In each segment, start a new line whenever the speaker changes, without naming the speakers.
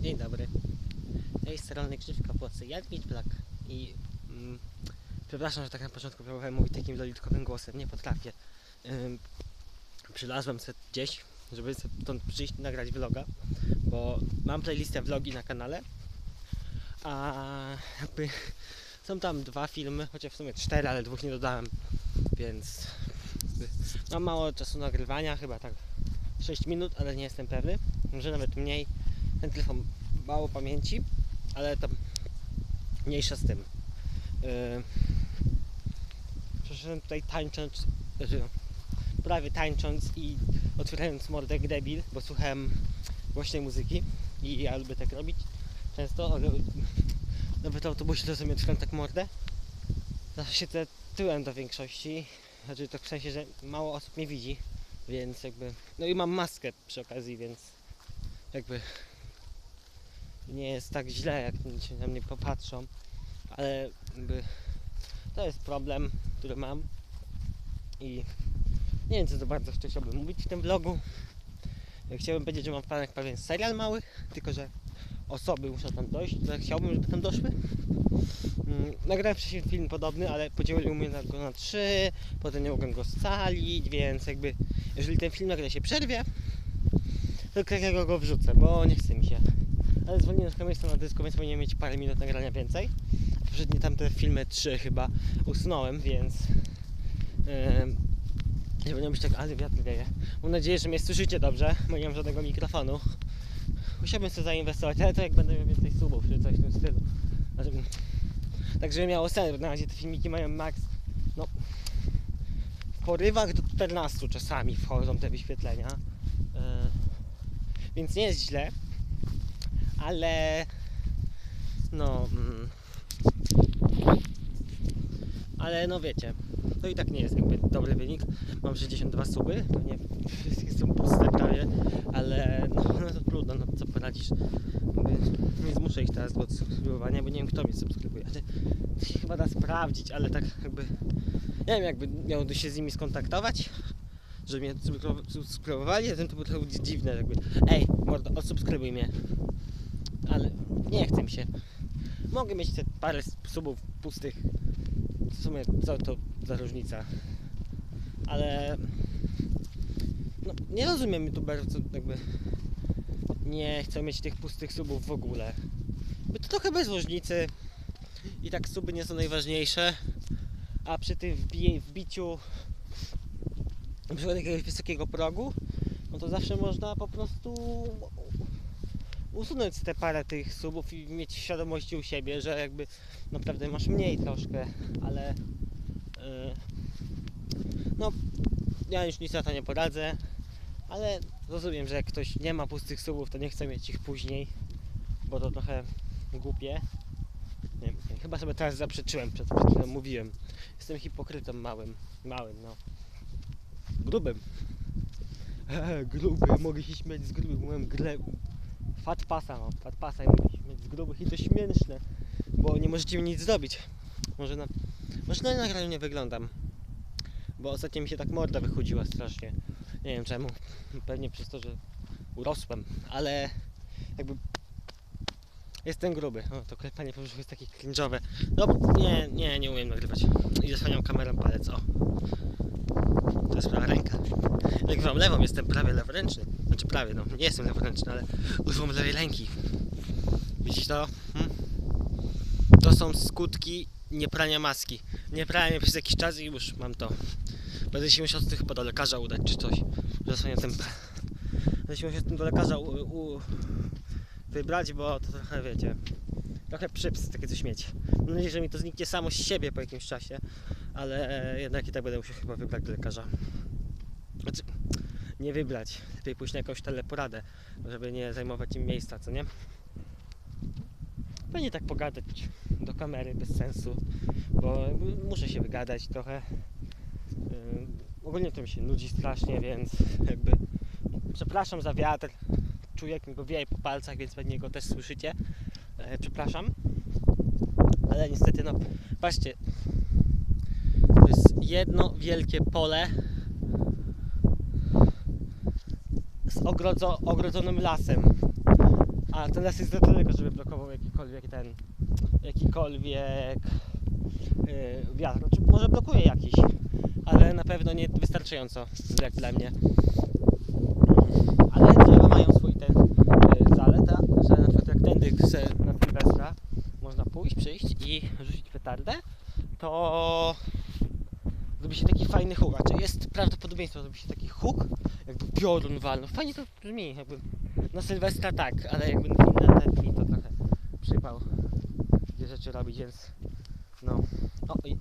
Dzień dobry. Z tej strony Grzywka Płocy, Jadwicz Blak i mm, przepraszam, że tak na początku próbowałem mówić takim lolitkowym głosem, nie potrafię. Ym, przylazłem se gdzieś, żeby stąd przyjść i nagrać vloga, bo mam playlistę vlogi na kanale, a jakby są tam dwa filmy, chociaż w sumie cztery, ale dwóch nie dodałem, więc mam mało czasu nagrywania, chyba tak 6 minut, ale nie jestem pewny, może nawet mniej. Ten telefon mało pamięci, ale tam mniejsza z tym. Yy, przeszedłem tutaj tańcząc, znaczy, prawie tańcząc i otwierając mordę debil, bo słuchałem głośnej muzyki i ja lubię tak robić często, ale nawet autobusie czasami otwieram tak mordę. Zawsze siedzę tyłem do większości, znaczy to w sensie, że mało osób mnie widzi, więc jakby, no i mam maskę przy okazji, więc jakby nie jest tak źle, jak się na mnie popatrzą, ale to jest problem, który mam i nie wiem, co za bardzo chciałbym mówić w tym vlogu. Chciałbym powiedzieć, że mam w planach pewien serial mały, tylko że osoby muszą tam dojść, które chciałbym, żeby tam doszły. Mm, Nagrałem wcześniej film podobny, ale podzielił mnie na- go na trzy, potem nie mogłem go scalić, więc jakby jeżeli ten film nagle się przerwie, to takiego go wrzucę, bo nie chce mi się. Ale zwolniłem z kamery na dysku, więc powinienem mieć parę minut nagrania więcej. Poprzednie tamte filmy trzy chyba usunąłem, więc yy, nie powinno być tak, ale wiatr wieje. Mam nadzieję, że mnie słyszycie dobrze, bo nie mam żadnego mikrofonu. Musiałbym sobie zainwestować, ale to jak będę miał więcej subów, czy coś w tym stylu. Znaczy, tak, żeby miało sens, bo na razie te filmiki mają max, no, w porywach do 14 czasami wchodzą te wyświetlenia. Yy, więc nie jest źle, ale no, mm, ale no wiecie, to i tak nie jest jakby dobry wynik. Mam 62 suby, pewnie wszystkie są puste prawie, ale no, no to trudno, no co poradzisz. Nie zmuszę ich teraz do subskrybowania, bo nie wiem kto mnie subskrybuje. To chyba da sprawdzić, ale tak jakby nie wiem jakby miał się z nimi skontaktować, żeby mnie subskryb- subskrybowali, zatem to by trochę być dziwne jakby ej mordo, odsubskrybuj mnie. Ale nie chce mi się. Mogę mieć te parę subów pustych. W sumie co to za różnica. Ale no, nie rozumiem youtuberów, co jakby nie chcą mieć tych pustych subów w ogóle. Bo to trochę bez różnicy. I tak suby nie są najważniejsze. A przy tym wbiciu na przykład jakiegoś wysokiego progu, no to zawsze można po prostu usunąć te parę tych subów i mieć świadomości u siebie, że jakby naprawdę masz mniej troszkę, ale yy, no ja już nic na to nie poradzę, ale rozumiem, że jak ktoś nie ma pustych subów, to nie chce mieć ich później, bo to trochę głupie. Nie wiem, chyba sobie teraz zaprzeczyłem, przed przed chwilą mówiłem. Jestem hipokrytą małym, małym, no. Grubym. Eee, gruby, mogę się śmiać z grubym, byłem. Fat pasa, no, fat pasa i śmiać z grubych i to śmieszne, bo nie możecie mi nic zrobić. Może na, może na nagraniu nie wyglądam, bo ostatnio mi się tak morda wychudziła strasznie. Nie wiem czemu, pewnie przez to, że urosłem, ale jakby jestem gruby. O, to klepanie po jest takie cringe'owe. No, nie, nie, nie umiem nagrywać. I zasłaniam kamerą palec, o. To jest prawa ręka. Jak wam lewą, jestem prawie leworęczny. Znaczy prawie, no nie jestem leworęczny, ale używam lewej ręki. Widzisz to? Hmm? To są skutki nieprania maski. Nie prałem przez jakiś czas i już mam to. Będę się musiał z tym chyba do lekarza udać czy coś. że Zasłaniam ten... Będę się musiał z tym do lekarza u, u... wybrać, bo to trochę wiecie... Trochę przyps takie coś mieć. Mam nadzieję, że mi to zniknie samo z siebie po jakimś czasie, ale e, jednak i tak będę musiał chyba wybrać do lekarza. Znaczy, nie wybrać, lepiej pójść na jakąś teleporadę, żeby nie zajmować im miejsca, co nie? Pewnie tak pogadać do kamery bez sensu, bo muszę się wygadać trochę. Yy, ogólnie to mi się nudzi strasznie, więc jakby przepraszam za wiatr. Czuję jak mi go wieje po palcach, więc pewnie go też słyszycie. E, przepraszam. Ale niestety no, patrzcie. Jedno wielkie pole z ogrodzo, ogrodzonym lasem. A ten las jest za daleko, żeby blokował jakikolwiek ten, jakikolwiek yy, wiatr. Znaczy, może blokuje jakiś, ale na pewno nie wystarczająco, jak dla mnie. Ale drzewa mają swój ten yy, zaleta, że na przykład jak tędy se na Sylwestra można pójść, przyjść i rzucić petardę, to zrobi się taki fajny huk. Znaczy jest prawdopodobieństwo, zrobi się taki huk, jakby piorun walną. Fajnie to brzmi, jakby na Sylwestra tak, ale jakby na inne dni to trochę przypał takie rzeczy robić, więc no. O, i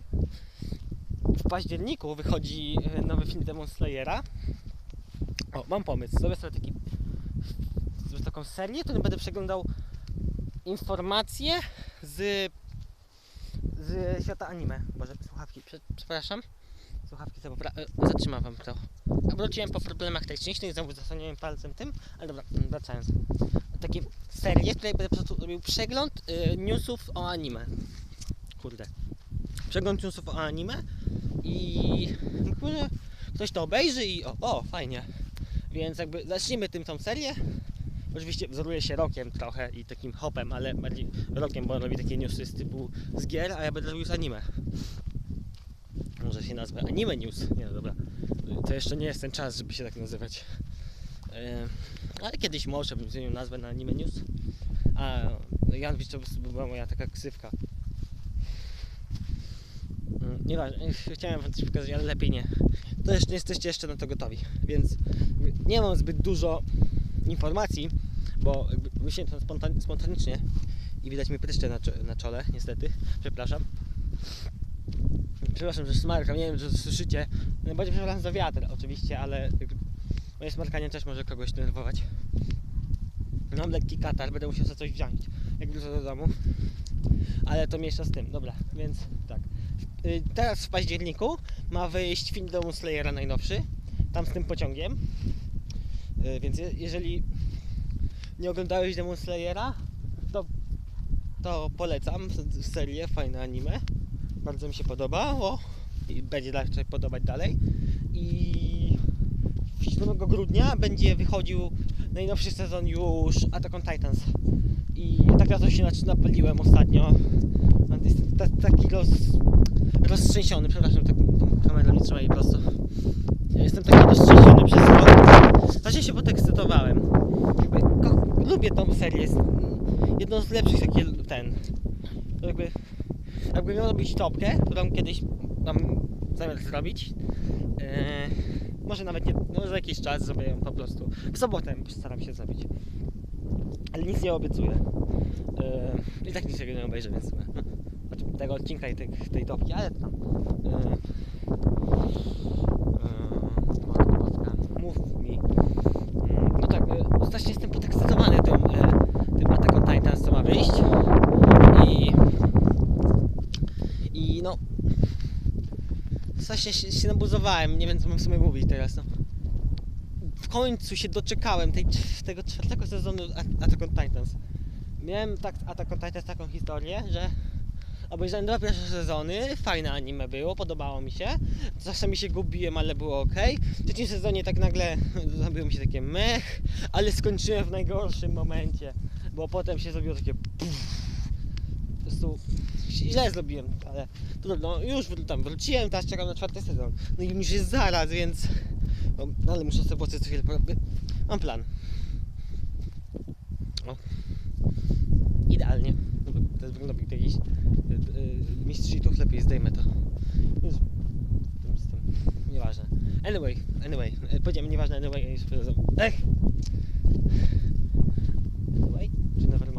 w październiku wychodzi e, nowy film Demon Slayera. O, mam pomysł. Zrobię sobie taki taką serię, w której będę przeglądał informacje z z świata anime. Boże, słuchawki, prze, przepraszam. Słuchawki sobie popra- e, zatrzymam wam to. Wróciłem po problemach technicznych, znowu zasłoniłem palcem tym, ale dobra, wracając. Takie serie, w której będę po prostu robił przegląd y, newsów o anime. Kurde. Przegląd newsów o anime i może ktoś to obejrzy i o, o, fajnie. Więc jakby zacznijmy tym tą serię. Oczywiście wzoruje się rokiem trochę i takim hopem, ale bardziej rokiem, bo on robi takie newsy z typu z gier, a ja będę robił z anime. Może się nazwę Anime News. Nie no dobra. To jeszcze nie jest ten czas, żeby się tak nazywać. Ale kiedyś może bym zmienił nazwę na Anime News. A Janwicz to była moja taka ksywka. Mm, Nieważne, chciałem wam coś pokazać, ale lepiej nie. To jeszcze nie jesteście jeszcze na to gotowi, więc nie mam zbyt dużo informacji, bo wysiłem to spontan spontanicznie i widać mi pryszcze na, na czole, niestety. Przepraszam. Przepraszam, że smarkam, nie wiem, czy słyszycie. Najbardziej przepraszam za wiatr oczywiście, ale moje smarkanie też może kogoś denerwować. Mam lekki katar, będę musiał sobie coś wziąć, jak wrócę do domu. Ale to mniejsza z tym, dobra, więc tak. Y, Teraz w październiku ma wyjść film Demon Slayera najnowszy, tam z tym pociągiem. Y, Więc je- jeżeli nie oglądałeś Demon Slayera, to, to polecam serię, fajne anime. Bardzo mi się podobało i będzie się podobać dalej. I 7 grudnia będzie wychodził najnowszy sezon już Attack on Titans. I tak na to się napaliłem ostatnio. Jestem ta- taki roz, roztrzęsiony, przepraszam, tak tą kamerę nie trzymaj prosto. Ja Jestem taki roztrzęsiony przez rok. Znaczy się podekscytowałem. Lubię tą serię. Jest jedną z lepszych takie ten. Jakby, jakby miał robić topkę, którą kiedyś mam zamiar zrobić. Eee, może nawet nie, no za jakiś czas zrobię ją po prostu. W sobotę staram się zrobić. Ale nic nie obiecuję. Eee, I tak nic tego nie obejrzę, więc znaczy tego odcinka i tej, tej topki, ale tam. Boska, mów mi. Mm, No tak, strasznie jestem podekscytowany tym, e, tym Attack on Titans, co ma wyjść. I... I no... Strasznie się, się nabuzowałem, nie wiem co mam w sumie mówić teraz, no. W końcu się doczekałem tej, tego czwartego sezonu Attack on Titans. Miałem tak Attack on Titans taką historię, że Obejrzałem dwa pierwsze sezony, fajne anime było, podobało mi się. Czasami się gubiłem, ale było ok. W trzecim sezonie tak nagle zrobiło mi się takie mech, ale skończyłem w najgorszym momencie, bo potem się zrobiło takie puf. Po prostu źle zrobiłem, ale trudno, już tam wróciłem, teraz czekam na czwarty sezon. No i już jest zaraz, więc... No, no ale muszę sobie włosy co chwilę porobić. Mam plan. O. Idealnie. Dobra, Teraz wygląda jak jakiś y, y, mistrz cheatów, lepiej zdejmę to. Już. Nieważne. Anyway, anyway. y, Powiedziałem nieważne, anyway. już powiedziałem- Ech! Anyway czy nevermind?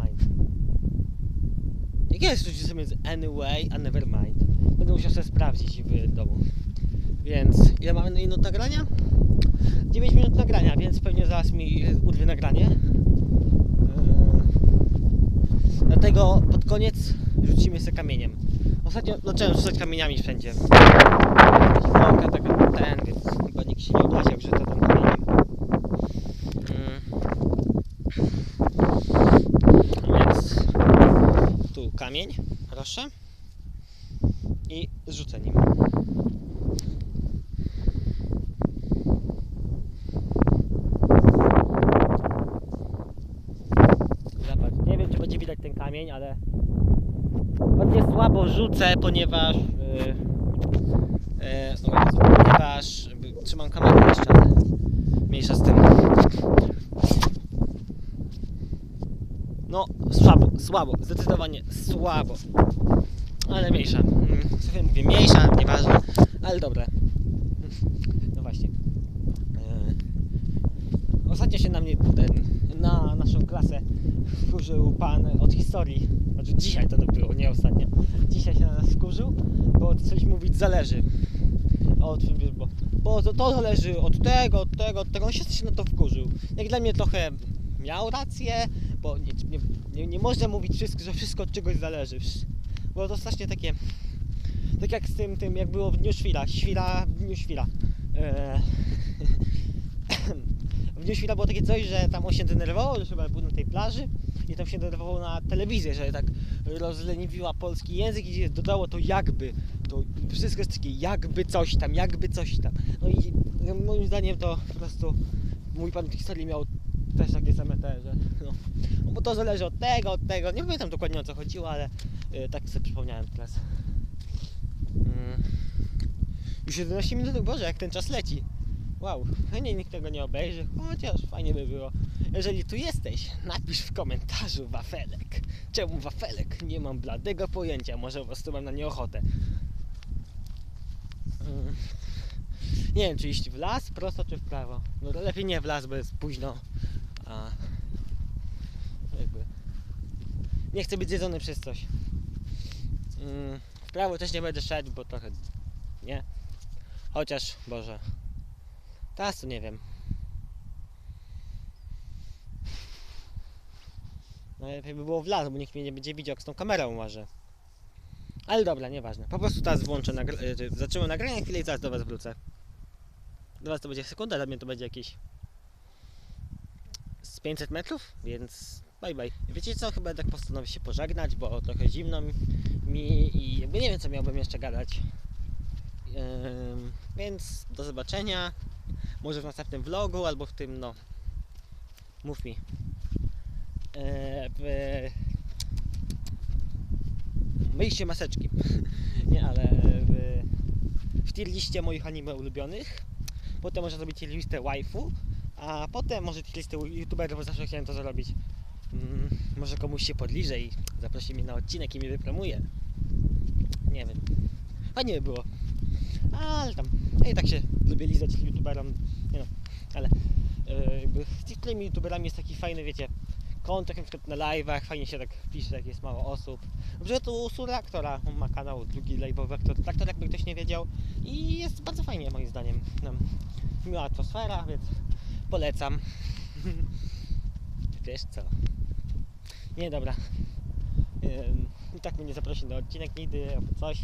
Jest różnica między anyway a nevermind? Będę musiał sobie sprawdzić w domu. Więc ile mamy minut nagrania? 9 minut nagrania, więc pewnie zaraz mi y, urwie nagranie. Yy, Dlatego pod koniec rzucimy sobie kamieniem. Ostatnio zacząłem rzucać kamieniami wszędzie. Taka ten, więc chyba nikt się nie obrazi, jak rzucę tam kamieniem. Mm. Więc tu kamień, proszę. I rzucę nim. Dobra, będzie widać ten kamień, ale bardzo słabo rzucę, ponieważ yy, yy, o Jezu, ponieważ trzymam kamerę jeszcze, ale mniejsza z tym. No, słabo, słabo, zdecydowanie słabo. Ale mniejsza. Mm, Sobie mówię mniejsza, nieważne, ale dobre. No właśnie. Yy, Ostatnio się na mnie ten, na naszą klasę wkurzył pan od historii. Znaczy dzisiaj to było, nie ostatnio. Dzisiaj się na nas wkurzył, bo coś mówić zależy. Od, bo, bo to, to zależy od tego, od tego, od tego. On się na to wkurzył. Jak dla mnie trochę miał rację, bo nie, nie, nie, nie można mówić wszystko, że wszystko od czegoś zależy. Bo to strasznie takie. Tak jak z tym, tym jak było w dniu świra. Świra w dniu świra. Eee, w dniu świra było takie coś, że tam on się denerwował, że chyba był na tej plaży i tam się denerwował na telewizję, że tak rozleniwiła polski język i dodało to jakby. To wszystko jest takie jakby coś tam, jakby coś tam. No i moim zdaniem to po prostu mój pan historii miał też takie same te, że no, no bo to zależy od tego, od tego. Nie pamiętam dokładnie o co chodziło, ale y, tak sobie przypomniałem teraz. Mm. Już 11 minut, Boże, jak ten czas leci. Wow, fajnie nikt tego nie obejrzy, chociaż fajnie by było. Jeżeli tu jesteś, napisz w komentarzu wafelek. Czemu wafelek? Nie mam bladego pojęcia, może po prostu mam na nie ochotę. Mm. Nie wiem, czy iść w las, prosto czy w prawo. No lepiej nie w las, bo jest późno. A jakby nie chcę być zjedzony przez coś. Mm, W prawo też nie będę szedł, bo trochę nie. Chociaż, Boże. Teraz to nie wiem. Najlepiej by było w las, bo nikt mnie nie będzie widział, jak z tą kamerą może. Ale dobra, nieważne. Po prostu teraz włączę nagr- y, zatrzymam nagranie chwilę i zaraz do Was wrócę. Do Was to będzie sekunda, dla mnie to będzie jakieś z 500 metrów, więc bye bye. Wiecie co, chyba tak postanowię się pożegnać, bo trochę zimno mi- i jakby nie wiem co miałbym jeszcze gadać. Więc do zobaczenia. Może w następnym vlogu albo w tym no. Mów mi. W... Myjście maseczki. nie, ale w, w tier liście moich anime ulubionych. Potem może zrobić listę waifu. A potem może tier listę youtuberów, bo zawsze chciałem to zrobić. Mm, może komuś się podliżę i zaprosi mnie na odcinek i mnie wypromuje. Nie wiem. Fajnie by było. Ale tam. Ja i tak się lubię lizać youtuberom. Nie no, ale e, jakby z tymi youtuberami jest taki fajny, wiecie, kontakt na przykład na live'ach, fajnie się tak pisze, jak jest mało osób. Przykład tu Suraktora, on ma kanał drugi live'owy, aktor, traktor jakby ktoś nie wiedział i jest bardzo fajnie moim zdaniem. No, miła atmosfera, więc polecam. Wiesz co? Nie, dobra. I tak mnie nie zaprosi na odcinek nigdy albo coś.